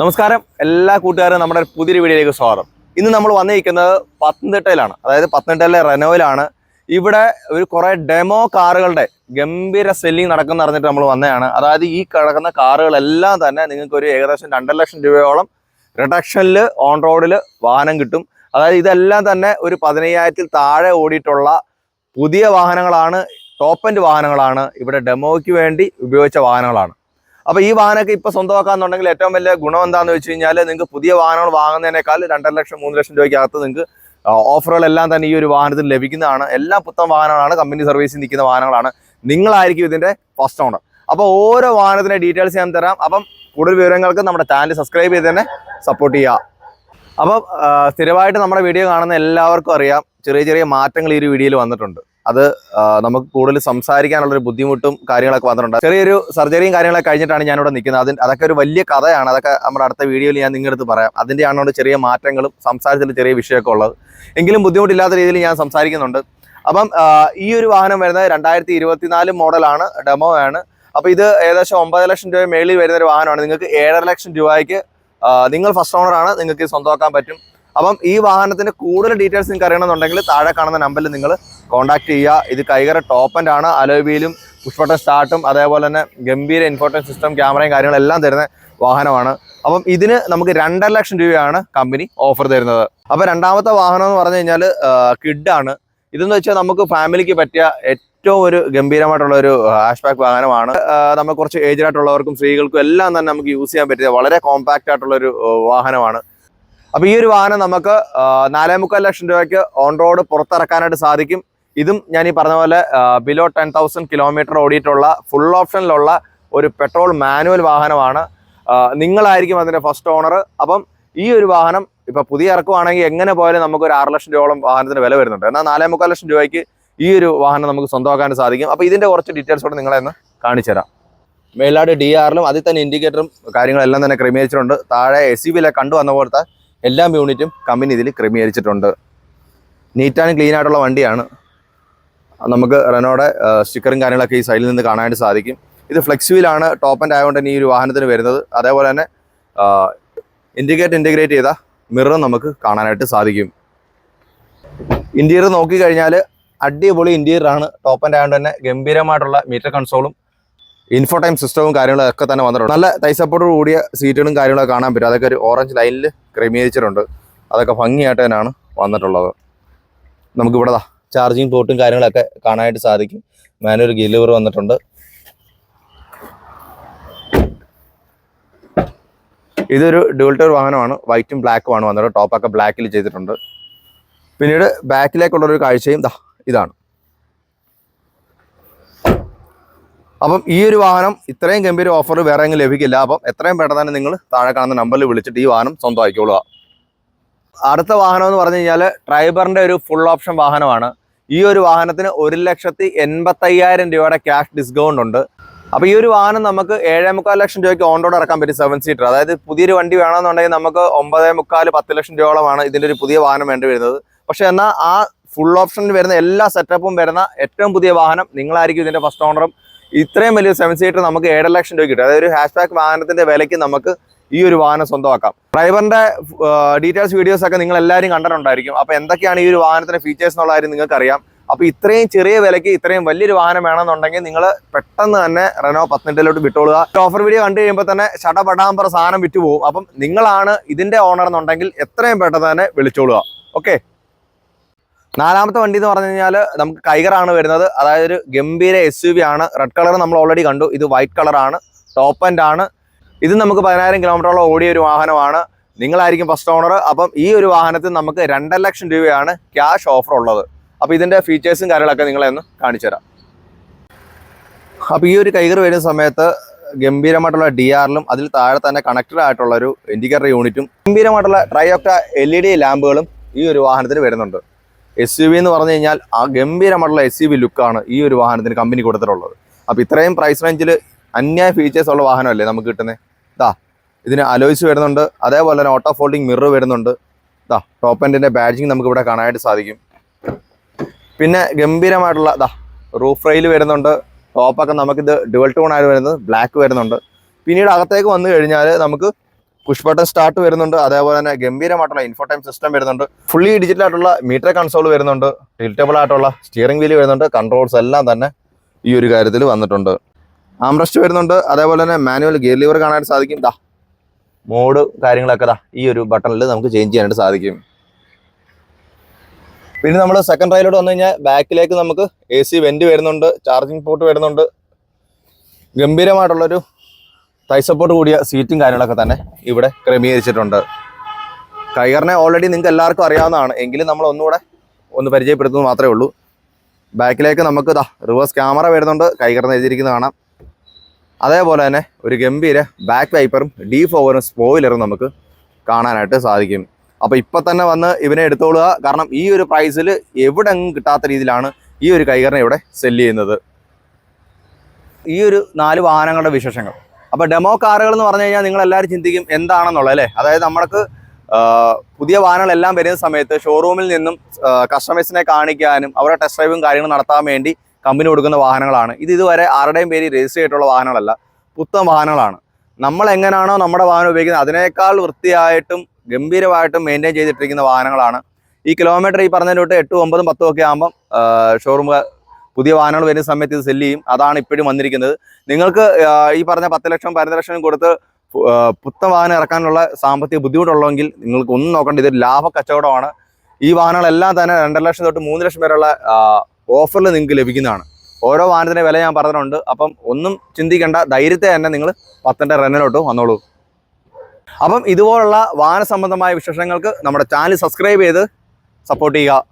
നമസ്കാരം. എല്ലാ കൂട്ടുകാരും നമ്മുടെ പുതിയൊരു വീഡിയോയിലേക്ക് സ്വാഗതം. ഇന്ന് നമ്മൾ വന്നിരിക്കുന്നത് പത്തനംതിട്ടയിലാണ്. അതായത് പത്തനംതിട്ടയിലെ റെനോയിലാണ്. ഇവിടെ ഒരു കുറേ ഡെമോ കാറുകളുടെ ഗംഭീര സെല്ലിംഗ് നടക്കുന്ന അറിഞ്ഞിട്ട് നമ്മൾ വന്നതാണ്. അതായത് ഈ കിടക്കുന്ന കാറുകളെല്ലാം തന്നെ നിങ്ങൾക്ക് ഒരു ഏകദേശം രണ്ടര ലക്ഷം രൂപയോളം റിഡക്ഷനിൽ ഓൺ റോഡിൽ വാഹനം കിട്ടും. അതായത് ഇതെല്ലാം തന്നെ ഒരു പതിനയ്യായിരത്തിൽ താഴെ ഓടിയിട്ടുള്ള പുതിയ വാഹനങ്ങളാണ് ടോപ്പ് എൻഡ് വാഹനങ്ങളാണ് ഇവിടെ ഡെമോയ്ക്ക് വേണ്ടി ഉപയോഗിച്ച വാഹനങ്ങളാണ്. അപ്പോൾ ഈ വാഹനമൊക്കെ ഇപ്പോൾ സ്വന്തമാക്കാന്നുണ്ടെങ്കിൽ ഏറ്റവും വലിയ ഗുണം എന്താണെന്ന് വെച്ച് കഴിഞ്ഞാൽ നിങ്ങൾക്ക് പുതിയ വാഹനങ്ങൾ വാങ്ങുന്നതിനേക്കാൾ രണ്ടര ലക്ഷം മൂന്ന് ലക്ഷം രൂപയ്ക്ക് അകത്ത് നിങ്ങൾക്ക് ഓഫറുകളെല്ലാം തന്നെ ഈ ഒരു വാഹനത്തിൽ ലഭിക്കുന്നതാണ്. എല്ലാം പുത്തൻ വാഹനങ്ങളാണ് കമ്പനി സർവീസിൽ നിൽക്കുന്ന വാഹനങ്ങളാണ്. നിങ്ങളായിരിക്കും ഇതിന്റെ ഫസ്റ്റ് ഓണർ അപ്പോൾ ഓരോ വാഹനത്തിന്റെ ഡീറ്റെയിൽസ് ഞാൻ തരാം. അപ്പം കൂടുതൽ വിവരങ്ങൾക്ക് നമ്മുടെ ചാനൽ സബ്സ്ക്രൈബ് ചെയ്ത് തന്നെ സപ്പോർട്ട് ചെയ്യുക. അപ്പം സ്ഥിരമായിട്ട് നമ്മുടെ വീഡിയോ കാണുന്ന എല്ലാവർക്കും അറിയാം. ചെറിയ ചെറിയ മാറ്റങ്ങൾ ഈ ഒരു വീഡിയോയിൽ വന്നിട്ടുണ്ട്. അത് നമുക്ക് കൂടുതൽ സംസാരിക്കാനുള്ളൊരു ബുദ്ധിമുട്ടും കാര്യങ്ങളൊക്കെ വന്നിട്ടുണ്ട്. ചെറിയൊരു സർജറിയും കാര്യങ്ങളൊക്കെ കഴിഞ്ഞിട്ടാണ് ഞാനിവിടെ നിൽക്കുന്നത്. അതിന് അതൊക്കെ ഒരു വലിയ കഥയാണ്. അതൊക്കെ നമ്മുടെ അടുത്ത വീഡിയോയിൽ ഞാൻ നിങ്ങളുടെ അടുത്ത് പറയാം. അതിന്റെ ആണോട് ചെറിയ മാറ്റങ്ങളും സംസാരത്തിൽ ചെറിയ വിഷയമൊക്കെ ഉള്ളത്. എങ്കിലും ബുദ്ധിമുട്ടില്ലാത്ത രീതിയിൽ ഞാൻ സംസാരിക്കുന്നുണ്ട്. അപ്പം ഈ ഒരു വാഹനം വരുന്നത് രണ്ടായിരത്തി ഇരുപത്തിനാല് മോഡലാണ് ഡെമോ ആണ്. അപ്പോൾ ഇത് ഏകദേശം ഒമ്പത് ലക്ഷം രൂപ മേളിൽ വരുന്ന ഒരു വാഹനമാണ്. നിങ്ങൾക്ക് ഏഴര ലക്ഷം രൂപയ്ക്ക് നിങ്ങൾ ഫസ്റ്റ് ഓണറാണ് നിങ്ങൾക്ക് സ്വന്തമാക്കാൻ പറ്റും. അപ്പം ഈ വാഹനത്തിന്റെ കൂടുതൽ ഡീറ്റെയിൽസ് നിങ്ങൾക്ക് അറിയണമെന്നുണ്ടെങ്കിൽ താഴെ കാണുന്ന നമ്പറിൽ നിങ്ങൾ കോൺടാക്ട് ചെയ്യുക. ഇത് കൈകര ടോപ്പ് ആൻഡ് ആണ്. അലോബിയിലും പുഷ്പട്ടൻ സ്റ്റാർട്ടും അതേപോലെ തന്നെ ഗംഭീര ഇൻഫോർട്ടൻ സിസ്റ്റം ക്യാമറയും കാര്യങ്ങളെല്ലാം തരുന്ന വാഹനമാണ്. അപ്പം ഇതിന് നമുക്ക് രണ്ടര ലക്ഷം രൂപയാണ് കമ്പനി ഓഫർ തരുന്നത്. അപ്പം രണ്ടാമത്തെ വാഹനം എന്ന് പറഞ്ഞു കഴിഞ്ഞാൽ കിഡാണ് ഇതെന്ന് വെച്ചാൽ നമുക്ക് ഫാമിലിക്ക് പറ്റിയ ഏറ്റവും ഒരു ഗംഭീരമായിട്ടുള്ള ഒരു ഹാഷ് ബാക്ക് വാഹനമാണ്. നമുക്ക് കുറച്ച് ഏജ്ഡ് ആയിട്ടുള്ളവർക്കും സ്ത്രീകൾക്കും എല്ലാം തന്നെ നമുക്ക് യൂസ് ചെയ്യാൻ പറ്റിയ വളരെ കോമ്പാക്റ്റ് ആയിട്ടുള്ള ഒരു വാഹനമാണ്. അപ്പോൾ ഈ ഒരു വാഹനം നമുക്ക് നാലേ മുക്കാൽ ലക്ഷം രൂപയ്ക്ക് ഓൺ റോഡ് പുറത്തിറക്കാനായിട്ട് സാധിക്കും. ഇതും ഞാൻ ഈ പറഞ്ഞ പോലെ ബിലോ ടെൻ തൗസൻഡ് കിലോമീറ്റർ ഓടിയിട്ടുള്ള ഫുൾ ഓപ്ഷനിലുള്ള ഒരു പെട്രോൾ മാനുവൽ വാഹനമാണ്. നിങ്ങളായിരിക്കും അതിന്റെ ഫസ്റ്റ് ഓണർ അപ്പം ഈ ഒരു വാഹനം ഇപ്പം പുതിയ ഇറക്കുവാണെങ്കിൽ എങ്ങനെ പോയാലും നമുക്ക് ഒരു ആറ് ലക്ഷം രൂപയോളം വാഹനത്തിന് വില വരുന്നുണ്ട്. എന്നാൽ നാലേ മുക്കാൽ ലക്ഷം രൂപയ്ക്ക് ഈ ഒരു വാഹനം നമുക്ക് സ്വന്തമാക്കാൻ സാധിക്കും. അപ്പോൾ ഇതിന്റെ കുറച്ച് ഡീറ്റെയിൽസ് കൂടെ നിങ്ങളെ ഒന്ന് കാണിച്ചു തരാം. മേലാട് ഡി ആറിലും അതിൽ തന്നെ ഇൻഡിക്കേറ്ററും കാര്യങ്ങളെല്ലാം തന്നെ ക്രമീകരിച്ചിട്ടുണ്ട്. താഴെ എസ് സി ബിയിലെ കണ്ടു വന്ന പോലത്തെ എല്ലാ യൂണിറ്റും കമ്പനി ഇതിൽ ക്രമീകരിച്ചിട്ടുണ്ട്. നീറ്റ് ആൻഡ് ക്ലീൻ ആയിട്ടുള്ള വണ്ടിയാണ്. നമുക്ക് റെനോയുടെ സ്റ്റിക്കറും കാര്യങ്ങളൊക്കെ ഈ സൈഡിൽ നിന്ന് കാണാനായിട്ട് സാധിക്കും. ഇത് ഫ്ലെക്സ് ടോപ്പ് ആൻഡ് ആയതുകൊണ്ട് തന്നെ ഈ ഒരു വാഹനത്തിന് വരുന്നത്. അതേപോലെ തന്നെ ഇൻഡിക്കേറ്റ് ഇന്റഗ്രേറ്റ് ചെയ്ത മിററും നമുക്ക് കാണാനായിട്ട് സാധിക്കും. ഇന്റീരിയർ നോക്കിക്കഴിഞ്ഞാൽ അടിപൊളി ഇന്റീരിയർ ആണ്. ടോപ്പ് ആൻഡ് ആയതുകൊണ്ട് തന്നെ ഗംഭീരമായിട്ടുള്ള മീറ്റർ കൺസോളും ഇൻഫോടൈം സിസ്റ്റവും കാര്യങ്ങളും ഒക്കെ തന്നെ വന്നിട്ടുണ്ട്. നല്ല തൈ സപ്പോർട്ടോട് കൂടിയ സീറ്റുകളും കാര്യങ്ങളൊക്കെ കാണാൻ പറ്റും. അതൊക്കെ ഒരു ഓറഞ്ച് ലൈനിൽ ക്രമീകരിച്ചിട്ടുണ്ട്. അതൊക്കെ ഭംഗിയായിട്ട് തന്നെയാണ് വന്നിട്ടുള്ളത്. നമുക്കിവിടെ ചാർജിങ് പോർട്ടും കാര്യങ്ങളൊക്കെ കാണാനായിട്ട് സാധിക്കും. മാനുവൽ ഗിലിവർ വന്നിട്ടുണ്ട്. ഇതൊരു ഡ്യൂൾട്ടർ വാഹനമാണ്. വൈറ്റും ബ്ലാക്കുമാണ് വന്നത്. ടോപ്പൊക്കെ ബ്ലാക്കിൽ ചെയ്തിട്ടുണ്ട്. പിന്നീട് ബാക്കിലേക്കുള്ളൊരു കാഴ്ചയും ഇതാണ്. അപ്പം ഈ ഒരു വാഹനം ഇത്രയും ഗംഭീര ഓഫർ വേറെ എങ്കിലും ലഭിക്കില്ല. അപ്പം എത്രയും പെട്ടെന്ന് തന്നെ നിങ്ങൾ താഴെ കാണുന്ന നമ്പറിൽ വിളിച്ചിട്ട് ഈ വാഹനം സ്വന്തമാക്കിക്കൊള്ളുക അടുത്ത വാഹനം എന്ന് പറഞ്ഞു കഴിഞ്ഞാൽ ട്രൈബറിന്റെ ഒരു ഫുൾ ഓപ്ഷൻ വാഹനമാണ്. ഈ ഒരു വാഹനത്തിന് ഒരു ലക്ഷത്തി എൺപത്തയ്യായിരം രൂപയുടെ ക്യാഷ് ഡിസ്കൗണ്ട് ഉണ്ട്. അപ്പോൾ ഈ ഒരു വാഹനം നമുക്ക് ഏഴേ മുക്കാൽ ലക്ഷം രൂപയ്ക്ക് ഓൺ റോഡ് ഇറക്കാൻ പറ്റും സെവൻ സീറ്റർ അതായത് പുതിയൊരു വണ്ടി വേണമെന്നുണ്ടെങ്കിൽ നമുക്ക് ഒമ്പതേ മുക്കാൽ പത്ത് ലക്ഷം രൂപയോളമാണ് ഇതിന്റെ ഒരു പുതിയ വാഹനം വേണ്ടി വരുന്നത്. പക്ഷേ എന്നാൽ ആ ഫുൾ ഓപ്ഷനിൽ വരുന്ന എല്ലാ സെറ്റപ്പും വരുന്ന ഏറ്റവും പുതിയ വാഹനം നിങ്ങളായിരിക്കും ഇതിന്റെ ഫസ്റ്റ് ഓണറും ഇത്രയും വലിയ സെവൻ സീറ്റർ നമുക്ക് ഏഴര ലക്ഷം രൂപ കിട്ടും. അതായത് ഒരു ഹാഷ് ബാക്ക് വാഹനത്തിന്റെ വിലയ്ക്ക് നമുക്ക് ഈ ഒരു വാഹനം സ്വന്തമാക്കാം. ഡ്രൈവറിന്റെ ഡീറ്റെയിൽസ് വീഡിയോസ് ഒക്കെ നിങ്ങൾ എല്ലാവരും കണ്ടിട്ടുണ്ടായിരിക്കും. അപ്പോൾ എന്തൊക്കെയാണ് ഈ ഒരു വാഹനത്തിന്റെ ഫീച്ചേഴ്സ് എന്നുള്ള കാര്യം നിങ്ങൾക്കറിയാം. അപ്പോൾ ഇത്രയും ചെറിയ വിലയ്ക്ക് ഇത്രയും വലിയൊരു വാഹനം വേണമെന്നുണ്ടെങ്കിൽ നിങ്ങൾ പെട്ടെന്ന് തന്നെ റെനോ പത്തനംതിട്ടയിലോട്ട് വിട്ടോളുക. ഓഫർ വീഡിയോ കണ്ടു കഴിയുമ്പോൾ തന്നെ ഷടപടാമ്പറ സാധനം വിറ്റുപോകും. അപ്പം നിങ്ങളാണ് ഇതിന്റെ ഓണർ എന്നുണ്ടെങ്കിൽ എത്രയും പെട്ടെന്ന് തന്നെ വിളിച്ചോളുക. ഓക്കെ നാലാമത്തെ വണ്ടി എന്ന് പറഞ്ഞു കഴിഞ്ഞാൽ നമുക്ക് കൈകറാണ് വരുന്നത്. അതായത് ഒരു ഗംഭീര എസ് ആണ്. റെഡ് കളർ നമ്മൾ ഓൾറെഡി കണ്ടു. ഇത് വൈറ്റ് കളറാണ് ടോപ്പ് ആൻഡ് ആണ്. ഇത് നമുക്ക് പതിനായിരം കിലോമീറ്ററോളം ഓടിയ ഒരു വാഹനമാണ്. നിങ്ങളായിരിക്കും ഫസ്റ്റ് ഓണർ അപ്പം ഈ ഒരു വാഹനത്തിൽ നമുക്ക് രണ്ടര ലക്ഷം രൂപയാണ് ക്യാഷ് ഓഫർ ഉള്ളത്. അപ്പോൾ ഇതിന്റെ ഫീച്ചേഴ്സും കാര്യങ്ങളൊക്കെ നിങ്ങളെ ഒന്ന് കാണിച്ചു തരാം. അപ്പോൾ ഈ ഒരു കൈകർ വരുന്ന സമയത്ത് ഗംഭീരമായിട്ടുള്ള ഡി ആറിലും അതിൽ താഴെ തന്നെ കണക്റ്റഡ് ആയിട്ടുള്ള ഒരു ഇൻഡിക്കേറ്റർ യൂണിറ്റും ഗംഭീരമായിട്ടുള്ള tri octa L E D ലാമ്പുകളും ഈ ഒരു വാഹനത്തിന് വരുന്നുണ്ട്. എസ് യു വി എന്ന് പറഞ്ഞു കഴിഞ്ഞാൽ ആ ഗംഭീരമായിട്ടുള്ള എസ് യു വി ലുക്കാണ് ഈ ഒരു വാഹനത്തിന് കമ്പനി കൊടുത്തിട്ടുള്ളത്. അപ്പോൾ ഇത്രയും പ്രൈസ് റേഞ്ചിൽ അന്യായ ഫീച്ചേഴ്സ് ഉള്ള വാഹനമല്ലേ നമുക്ക് കിട്ടുന്നത് ഇതാ ഇതിന് അലോയിസ് വരുന്നുണ്ട്. അതേപോലെ തന്നെ ഓട്ടോ ഫോൾഡിംഗ് മിറർ വരുന്നുണ്ട്. ഇതാ ടോപ്പ് എൻഡിന്റെ ബാഡ്ജിങ് നമുക്ക് ഇവിടെ കാണാനായിട്ട് സാധിക്കും. പിന്നെ ഗംഭീരമായിട്ടുള്ള ഇതാ റൂഫ് റെയിൽ വരുന്നുണ്ട്. ടോപ്പൊക്കെ നമുക്കിത് ഡുവൽ ടോൺ ആയിട്ട് വരുന്നത് ബ്ലാക്ക് വരുന്നുണ്ട്. പിന്നീട് അകത്തേക്ക് വന്നു കഴിഞ്ഞാൽ നമുക്ക് പുഷ് ബട്ടൺ സ്റ്റാർട്ട് വരുന്നുണ്ട്. അതേപോലെ തന്നെ ഗംഭീരമായിട്ടുള്ള ഇൻഫോടൈം സിസ്റ്റം വരുന്നുണ്ട്. ഫുള്ളി ഡിജിറ്റൽ ആയിട്ടുള്ള മീറ്റർ കൺസോൾ വരുന്നുണ്ട്. ടിൽറ്റബിൾ ആയിട്ടുള്ള സ്റ്റിയറിംഗ് വീൽ വരുന്നുണ്ട്. കൺട്രോൾസ് എല്ലാം തന്നെ ഈ ഒരു കാര്യത്തിൽ വന്നിട്ടുണ്ട്. ആംറസ്റ്റ് വരുന്നുണ്ട്. അതേപോലെ തന്നെ മാനുവൽ ഗിയർ ലിവർ കാണാനായിട്ട് സാധിക്കും. ദാ മോഡ് കാര്യങ്ങളൊക്കെ ദാ ഈ ഒരു ബട്ടണിൽ നമുക്ക് ചേഞ്ച് ചെയ്യാനായിട്ട് സാധിക്കും. പിന്നെ നമ്മൾ സെക്കൻഡ് റൈലോട്ട് വന്നു കഴിഞ്ഞാൽ ബാക്കിലേക്ക് നമുക്ക് എ സി വെന്റ് വരുന്നുണ്ട്. ചാർജിങ് പോർട്ട് വരുന്നുണ്ട്. ഗംഭീരമായിട്ടുള്ളൊരു തൈ സപ്പോർട്ട് കൂടിയ സീറ്റും കാര്യങ്ങളൊക്കെ തന്നെ ഇവിടെ ക്രമീകരിച്ചിട്ടുണ്ട്. കൈകറിനെ ഓൾറെഡി നിങ്ങൾക്ക് എല്ലാവർക്കും അറിയാവുന്നതാണ്. എങ്കിലും നമ്മൾ ഒന്നുകൂടെ ഒന്ന് പരിചയപ്പെടുത്തുന്നത് മാത്രമേ ഉള്ളൂ. ബാക്കിലേക്ക് നമുക്ക് ഇതാ റിവേഴ്സ് ക്യാമറ വരുന്നുണ്ട്. കൈകറിന് എഴുതിയിരിക്കുന്നത് കാണാം. അതേപോലെ തന്നെ ഒരു ഗംഭീര ബാക്ക് വൈപ്പറും ഡീ ഫോവറും സ്പോയിലറും നമുക്ക് കാണാനായിട്ട് സാധിക്കും. അപ്പോൾ ഇപ്പം തന്നെ വന്ന് ഇവനെ എടുത്തോളുക. കാരണം ഈ ഒരു പ്രൈസിൽ എവിടെ കിട്ടാത്ത രീതിയിലാണ് ഈ ഒരു കൈകറിനെ ഇവിടെ സെല്ല് ചെയ്യുന്നത്. ഈ ഒരു നാല് വാഹനങ്ങളുടെ വിശേഷങ്ങൾ. അപ്പോൾ ഡെമോ കാറുകൾ എന്ന് പറഞ്ഞു കഴിഞ്ഞാൽ നിങ്ങൾ എല്ലാവരും ചിന്തിക്കും എന്താണെന്നുള്ളത് അല്ലേ? അതായത് നമ്മൾക്ക് പുതിയ വാഹനങ്ങളെല്ലാം വരുന്ന സമയത്ത് ഷോറൂമിൽ നിന്നും കസ്റ്റമേഴ്സിനെ കാണിക്കാനും അവരുടെ ടെസ്റ്റ് ഡ്രൈവും കാര്യങ്ങളും നടത്താൻ വേണ്ടി കമ്പനി കൊടുക്കുന്ന വാഹനങ്ങളാണ്. ഇത് ഇതുവരെ ആരുടെയും പേര് രജിസ്റ്റർ ചെയ്തിട്ടുള്ള വാഹനങ്ങളല്ല പുത്തൻ വാഹനങ്ങളാണ്. നമ്മൾ എങ്ങനെയാണോ നമ്മുടെ വാഹനം ഉപയോഗിക്കുന്നത് അതിനേക്കാൾ വൃത്തിയായിട്ടും ഗംഭീരമായിട്ടും മെയിന്റെയിൻ ചെയ്തിട്ടിരിക്കുന്ന വാഹനങ്ങളാണ്. ഈ കിലോമീറ്റർ ഈ പറഞ്ഞതിന് തൊട്ട് എട്ടും ഒമ്പതും പത്തും ഒക്കെ ആകുമ്പം ഷോറൂം പുതിയ വാഹനങ്ങൾ വരുന്ന സമയത്ത് ഇത് സെല്ല് ചെയ്യും. അതാണ് ഇപ്പോഴും വന്നിരിക്കുന്നത്. നിങ്ങൾക്ക് ഈ പറഞ്ഞ പത്ത് ലക്ഷം പതിനഞ്ച് ലക്ഷം കൊടുത്ത് പുത്ത വാഹനം ഇറക്കാനുള്ള സാമ്പത്തിക ബുദ്ധിമുട്ടുള്ളെങ്കിൽ നിങ്ങൾക്ക് ഒന്നും നോക്കേണ്ട. ഇതൊരു ലാഭ കച്ചവടമാണ്. ഈ വാഹനങ്ങളെല്ലാം തന്നെ രണ്ടര ലക്ഷം തൊട്ട് മൂന്ന് ലക്ഷം വരെയുള്ള ഓഫറിൽ നിങ്ങൾക്ക് ലഭിക്കുന്നതാണ്. ഓരോ വാഹനത്തിന്റെ വില ഞാൻ പറഞ്ഞിട്ടുണ്ട്. അപ്പം ഒന്നും ചിന്തിക്കേണ്ട. ധൈര്യത്തെ തന്നെ നിങ്ങൾ പത്തിന്റെ റെന്നിലോട്ട് വന്നോളൂ. അപ്പം ഇതുപോലുള്ള വാഹന സംബന്ധമായ വിശേഷങ്ങൾക്ക് നമ്മുടെ ചാനൽ സബ്സ്ക്രൈബ് ചെയ്ത് സപ്പോർട്ട് ചെയ്യുക.